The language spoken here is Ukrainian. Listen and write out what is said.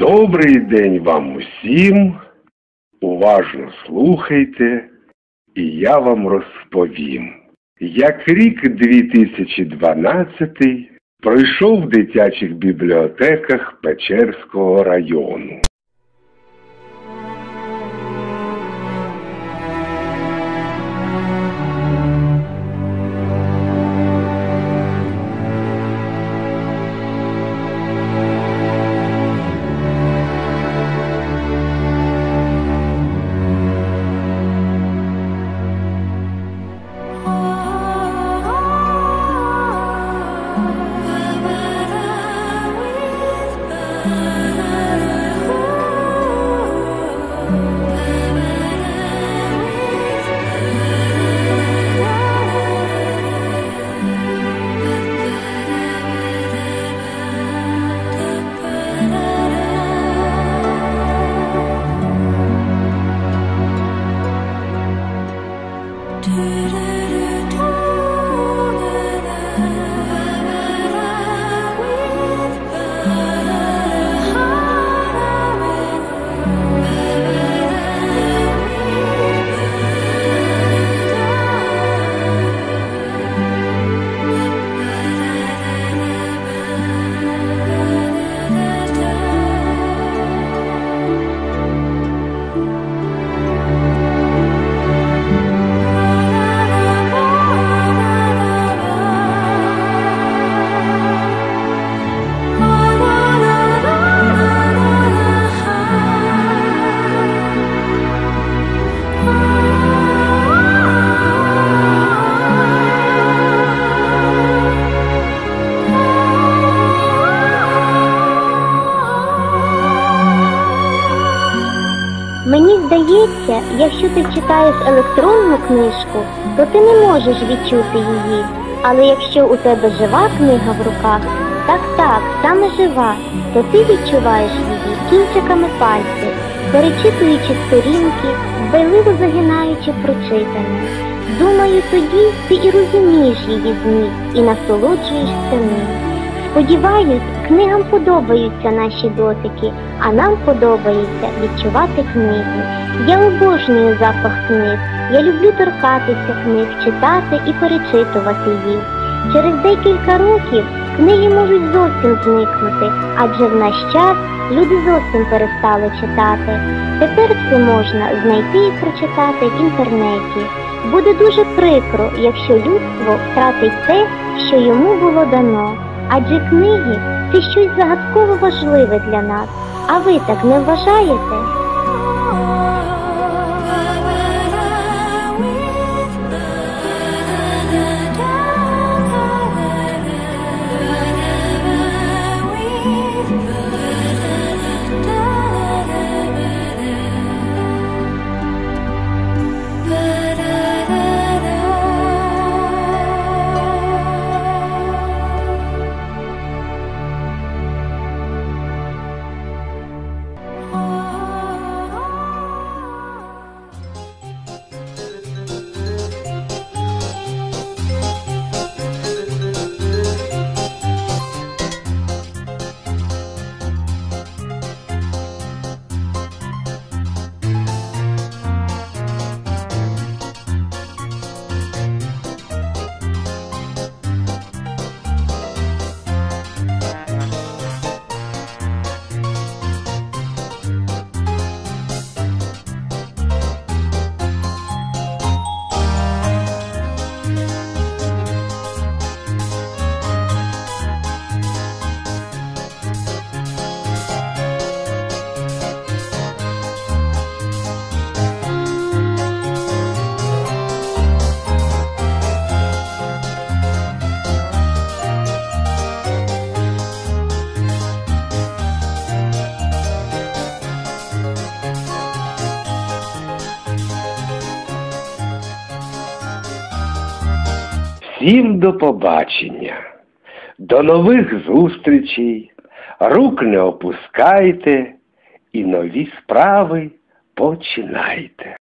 Добрий день вам усім. Уважно слухайте, і я вам розповім, як рік 2012 пройшов в дитячих бібліотеках Печерського району. Здається, якщо ти читаєш електронну книжку, то ти не можеш відчути її. Але якщо у тебе жива книга в руках, так так, саме жива, то ти відчуваєш її кінчиками пальців, перечитуючи сторінки, дбайливо загинаючи прочитане. Думаю, тоді ти і розумієш її зміст і насолоджуєшся ним. Сподіваюсь, книгам подобаються наші дотики, а нам подобається відчувати книги. Я обожнюю запах книг. Я люблю торкатися книг, читати і перечитувати їх. Через декілька років книги можуть зовсім зникнути, адже в наш час люди зовсім перестали читати. Тепер все можна знайти і прочитати в інтернеті. Буде дуже прикро, якщо людство втратить те, що йому було дано. Адже книги це щось загадково важливе для нас. А ви так не вважаєте? Всім до побачення, до нових зустрічей, рук не опускайте і нові справи починайте.